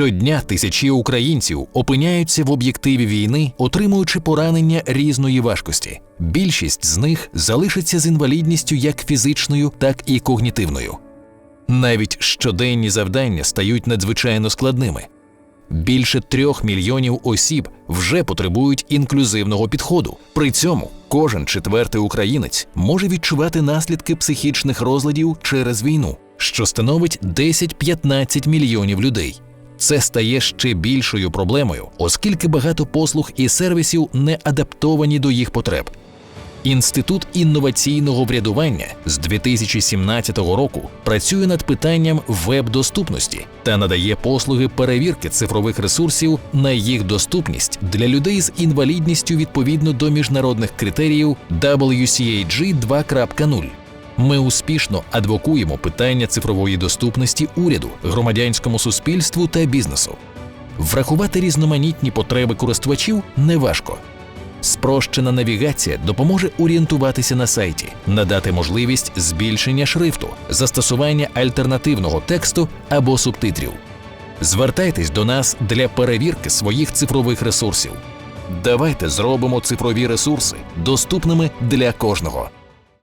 Щодня тисячі українців опиняються в об'єктиві війни, отримуючи поранення різної важкості. Більшість з них залишиться з інвалідністю як фізичною, так і когнітивною. Навіть щоденні завдання стають надзвичайно складними. Більше трьох мільйонів осіб вже потребують інклюзивного підходу. При цьому кожен четвертий українець може відчувати наслідки психічних розладів через війну, що становить 10-15 мільйонів людей. Це стає ще більшою проблемою, оскільки багато послуг і сервісів не адаптовані до їх потреб. Інститут інноваційного врядування з 2017 року працює над питанням веб-доступності та надає послуги перевірки цифрових ресурсів на їх доступність для людей з інвалідністю відповідно до міжнародних критеріїв WCAG 2.0. Ми успішно адвокуємо питання цифрової доступності уряду, громадянському суспільству та бізнесу. Врахувати різноманітні потреби користувачів неважко. Спрощена навігація допоможе орієнтуватися на сайті, надати можливість збільшення шрифту, застосування альтернативного тексту або субтитрів. Звертайтесь до нас для перевірки своїх цифрових ресурсів. Давайте зробимо цифрові ресурси доступними для кожного.